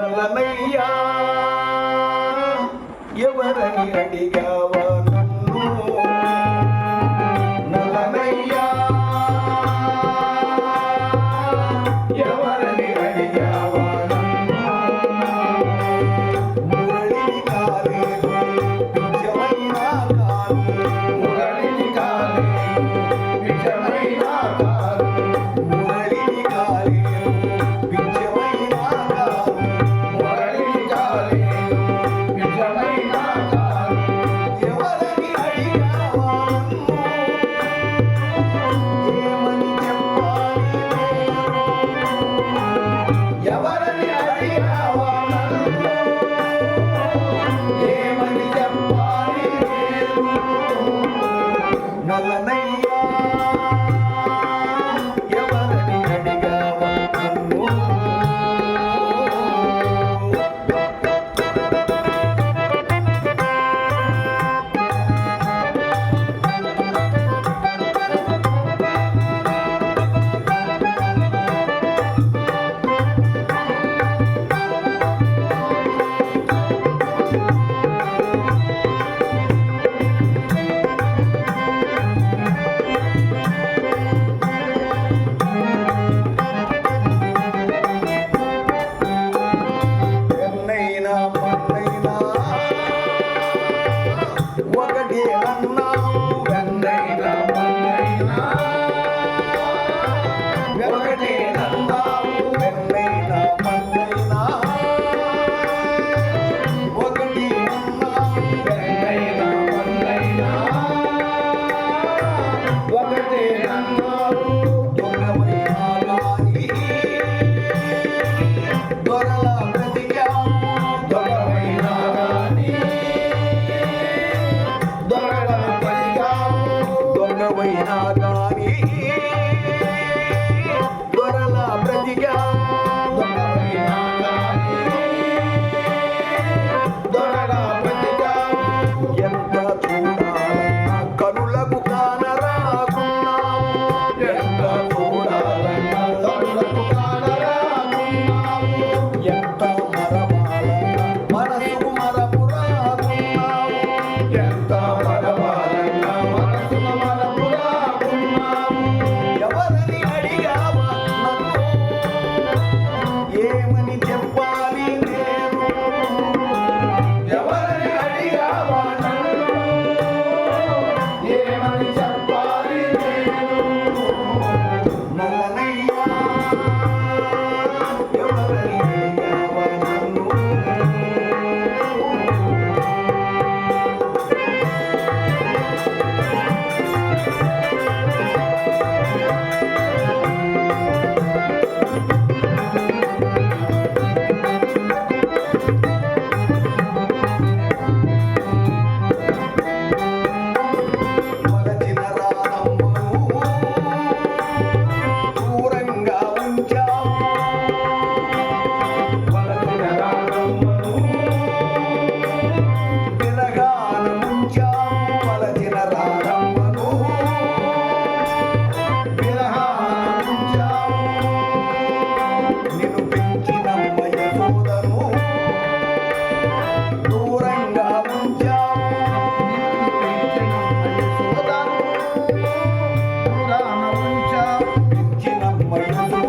నలనయ్యా. ఎవరని అడిగావా నన్ను? నలనయ్యా. ఎవరని అడిగావా మురళి కారు నిజమైన కారు మురళి కారు Yeah, man, yeah. 我